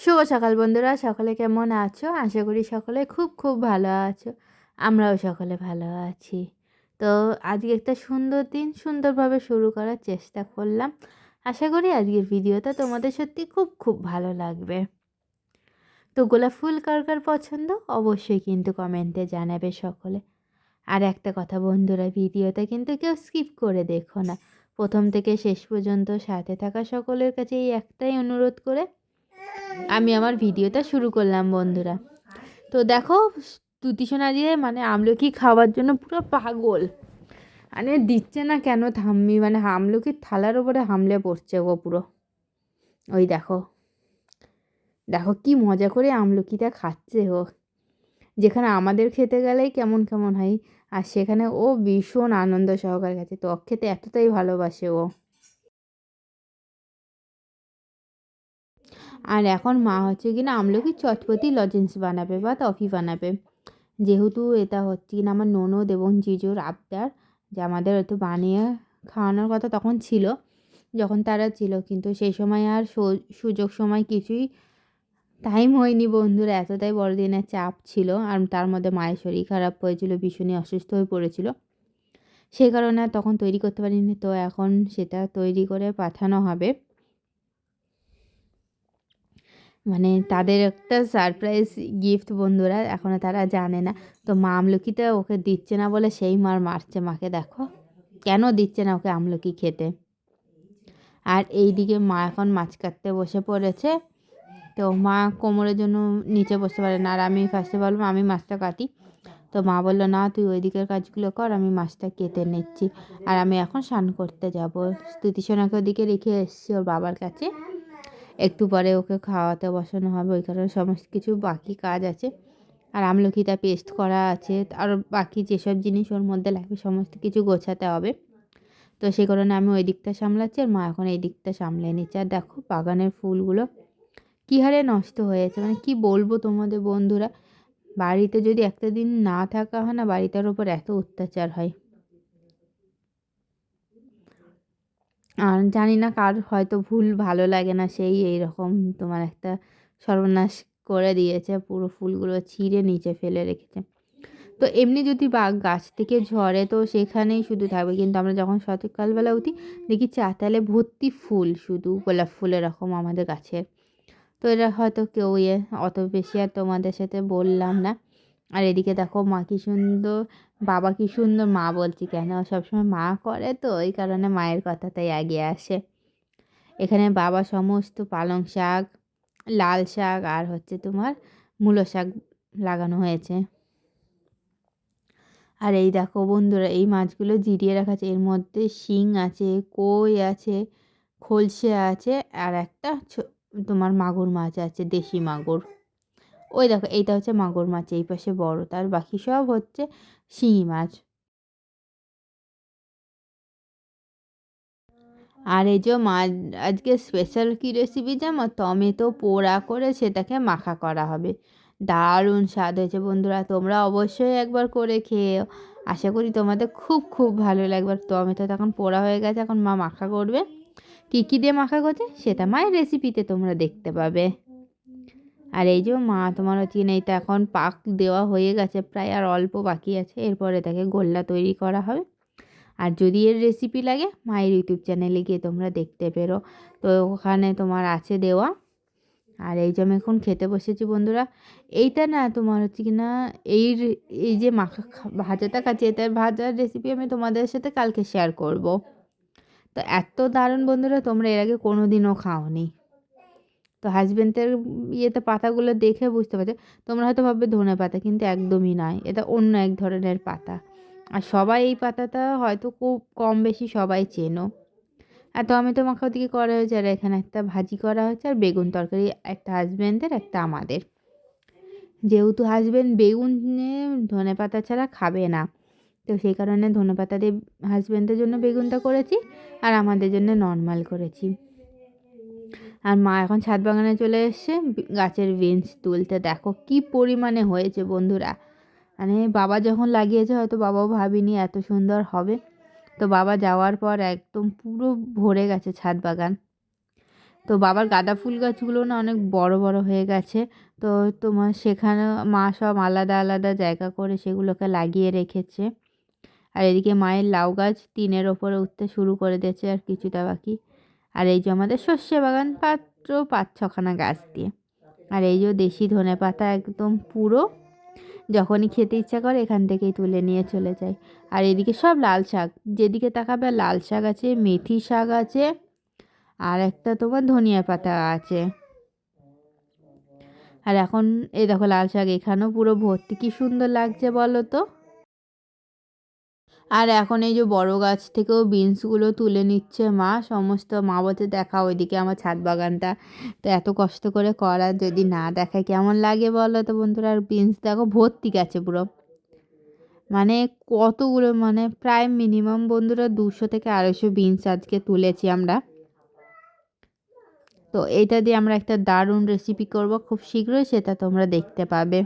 শুভ সকাল বন্ধুরা, সকলে কেমন আছো? আশা করি সকলে খুব খুব ভালো আছো। আমরাও সকলে ভালো আছি। তো আজকে একটা সুন্দর দিন, সুন্দরভাবে শুরু করার চেষ্টা করলাম। আশা করি আজকের ভিডিওটা তোমাদের সত্যি খুব খুব ভালো লাগবে। তো গোলাপ ফুল কার কার পছন্দ? অবশ্যই কিন্তু কমেন্টে জানাবে সকলে। আর একটা কথা বন্ধুরা, ভিডিওটা কিন্তু কেউ স্কিপ করে দেখো না। প্রথম থেকে শেষ পর্যন্ত সাথে থাকা সকলের কাছে এই একটাই অনুরোধ করে আমি আমার ভিডিওটা শুরু করলাম, বন্ধুরা। তো দেখো তুতিসোনা দিয়ে মানে আমলকি খাওয়ার জন্য পুরো পাগল। মানে দিচ্ছে না কেন থাম্মি মানে আমলকির থালার ওপরে হামলে পড়ছে গো পুরো। ওই দেখো। দেখো কি মজা করে আমলকিটা খাচ্ছে ও যেখানে আমাদের খেতে গেলেই কেমন কেমন হয়, আর সেখানে ও ভীষণ আনন্দ সহকারে খাচ্ছে। তো খেতে এতটাই ভালোবাসে ও। আর এখন মা হচ্ছে কিনা আমলকি চটপটি লজেন্স বানাবে বা টফি বানাবে। যেহেতু এটা হচ্ছে কিনা আমার ননদ এবং জিজুর আবদার, যে আমাদের একটু বানিয়ে খাওয়ানোর কথা তখন ছিল, যখন তারা ছিল। কিন্তু সেই সময় আর সুযোগ সময় কিছুই টাইম হয়নি বন্ধুরা, এতটাই বড়দিনের চাপ ছিল। আর তার মধ্যে মায়ের শরীর খারাপ হয়েছিল, ভীষণই অসুস্থ হয়ে পড়েছিল। সেই কারণে তখন তৈরি করতে পারিনি। তো এখন সেটা তৈরি করে পাঠানো হবে। মানে তাদের একটা সারপ্রাইজ গিফট বন্ধুরা এখনও তারা জানে না। তো মা আমলকিটা ওকে দিচ্ছে না বলে সেই মার মারছে মাকে, দেখো। কেন দিচ্ছে না ওকে আমলকি খেতে? আর এই দিকে মা এখন মাছ কাটতে বসে পড়েছে। তো মা কোমরের জন্য নিচে বসতে পারে না। আর আমি ফার্স্টে বলব আমি মাছটা কাটি। তো মা বলল, না, তুই ওই দিকের কাজগুলো কর, আমি মাছটা কেটে নিচ্ছি। আর আমি এখন স্নান করতে যাব। স্তুতিসোনাকে ওদিকে রেখে এসেছি ওর বাবার কাছে। একটু পরে ওকে খাওয়াতে বসানো হবে, ওই কারণে সমস্ত কিছু বাকি কাজ আছে। আর আমলকিটা পেস্ট করা আছে, আর বাকি যেসব জিনিস ওর মধ্যে লাগবে সমস্ত কিছু গোছাতে হবে। তো সেই কারণে আমি ওই দিকটা সামলাচ্ছি আর মা এখন এই দিকটা সামলে নিচ্ছে। আর দেখো বাগানের ফুলগুলো কী হারে নষ্ট হয়েছে মানে কি বলব তোমাদের বন্ধুরা? বাড়িতে যদি একটা দিন না থাকা হয় না বাড়িটার ওপর এত অত্যাচার হয়। আর জানি না কার হয়তো ভুল ভালো লাগে না, সেই এইরকম তোমার একটা সর্বনাশ করে দিয়েছে, পুরো ফুলগুলো ছিঁড়ে নিচে ফেলে রেখেছে। তো এমনি যদি বা গাছ থেকে ঝরে তো সেখানেই শুধু থাকবে, কিন্তু আমরা যখন সকালবেলা উঠি দেখি চাতালে ভর্তি ফুল, শুধু গোলাপ ফুল এরকম আমাদের গাছের। তো এটা হয়তো কেউ ইয়ে অত বেশি আর তোমাদের সাথে বললাম না। আর এদিকে দেখো মা কি সুন্দর, বাবা কি সুন্দর মা বলছি কেন? সবসময় মা করে তো, ওই কারণে মায়ের কথাটাই এগিয়ে আসে। এখানে বাবা সমস্ত পালং শাক, লাল শাক আর হচ্ছে তোমার মূলো শাক লাগানো হয়েছে। আর এই দেখো বন্ধুরা, এই মাছগুলো জিরিয়ে রাখা আছে। এর মধ্যে শিং আছে, কই আছে, খলসে আছে আর একটা তোমার মাগুর মাছ আছে, দেশি মাগুর। ওই দেখো, এইটা হচ্ছে মাগুর মাছ, এই পাশে বড়, তার বাকি সব হচ্ছে শিঙি মাছ। আর এই যে মাছ আজকে স্পেশাল কী রেসিপি জানো? টমেটো পোড়া করে সেটাকে মাখা করা হবে। দারুণ স্বাদ হয়েছে বন্ধুরা, তোমরা অবশ্যই একবার করে খেয়েও। আশা করি তোমাদের খুব খুব ভালো লাগবে। টমেটো তখন পোড়া হয়ে গেছে, এখন মা মাখা করবে। কী কী দিয়ে মাখা করছে? সেটা মায়ের রেসিপিতে তোমরা দেখতে পাবে। আর এই যে মা, তোমার হচ্ছে এইটা এখন পাক দেওয়া হয়ে গেছে প্রায়, আর অল্প বাকি আছে। এরপরে তাকে গোল্লা তৈরি করা হবে। আর যদি এর রেসিপি লাগে মায়ের ইউটিউব চ্যানেলে গিয়ে তোমরা দেখতে পেরো। তো ওখানে তোমার আছে দেওয়া। আর এই যে আমি এখন খেতে বসেছি বন্ধুরা, এইটা না তোমার হচ্ছে কি না, এই এই যে মাখা ভাজাটা খাচ্ছি, এটার ভাজার রেসিপি আমি তোমাদের সাথে কালকে শেয়ার করব। তো এত দারুণ বন্ধুরা, তোমরা এর আগে কোনো দিনও খাওনি। তো হাজব্যান্ডের ইয়েতে পাতাগুলো দেখে বুঝতে পারছ। তোমরা হয়তো ভাববে ধনে পাতা, কিন্তু একদমই নয়। এটা অন্য এক ধরনের পাতা। আর সবাই এই পাতাটা হয়তো খুব কম বেশি সবাই চেনো। আর টমেটো মাখাও ওদিকে করা হয়েছে, আর এখানে একটা ভাজি করা হয়েছে, আর বেগুন তরকারি, একটা হাজব্যান্ডের একটা আমাদের। যেহেতু হাজব্যান্ড বেগুনে ধনে পাতা ছাড়া খাবে না, তো সেই কারণে ধনে পাতা দিয়ে হাজব্যান্ডের জন্য বেগুনটা করেছি, আর আমাদের জন্য নর্মাল করেছি। আর মা এখন ছাদ বাগানে চলে এসছে। গাছের বেঞ্চ তুলতে। দেখো কি পরিমাণে হয়েছে বন্ধুরা। মানে বাবা যখন লাগিয়েছে, হয়তো বাবাও ভাবিনি এত সুন্দর হবে। তো বাবা যাওয়ার পর একদম পুরো ভরে গেছে ছাদ বাগান। তো বাবার গাঁদা ফুল গাছগুলো না অনেক বড় বড় হয়ে গেছে। তো তোমার সেখানে মা সব আলাদা আলাদা জায়গা করে সেগুলোকে লাগিয়ে রেখেছে। আর এদিকে মায়ের লাউ গাছ টিনের ওপরে উঠতে শুরু করে দিয়েছে আর কিছুটা বাকি। আর এই যে আমাদের শস্য বাগান পাত্র পাঁচ ছখানা গাছ দিয়ে। আর এই যে দেশি ধনে পাতা একদম পুরো, যখনই খেতে ইচ্ছা করে এখান থেকেই তুলে নিয়ে চলে যায়। আর এদিকে সব লাল শাক, যেদিকে তাকাবে লাল শাক আছে, মেথি শাক আছে, আর একটা তোমার ধনিয়া পাতা আছে। আর এখন এই দেখো লাল শাক এখানেও পুরো ভর্তি, কি সুন্দর লাগছে বলো তো? আর এখন এই যে বড় গাছ থেকেও বিনসগুলো তুলে নিচ্ছে মা, সমস্ত মা বলতে দেখা ওইদিকে আমার ছাদ বাগানটা। তো এত কষ্ট করে করা, যদি না দেখায় কেমন লাগে বলো তো বন্ধুরা? আর বিনস দেখো ভর্তি গেছে পুরো। মানে কতগুলো মানে প্রায় মিনিমাম বন্ধুরা দুশো থেকে আড়াইশো বিনস আজকে তুলেছি আমরা। তো এটা দিয়ে আমরা একটা দারুণ রেসিপি করব। খুব শীঘ্রই সেটা তোমরা দেখতে পাবে।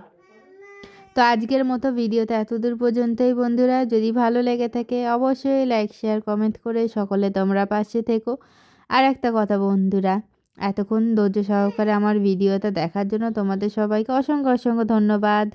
তো আজকের মতো ভিডিওটা এতদূর পর্যন্তই বন্ধুরা। যদি ভালো লেগে থাকে অবশ্যই লাইক শেয়ার কমেন্ট করে সকলে তোমরা পাশে থেকো। আর একটা কথা বন্ধুরা, এতক্ষণ ধৈর্য সহকারে আমার ভিডিওটা দেখার জন্য তোমাদের সবাইকে অসংখ্য অসংখ্য ধন্যবাদ।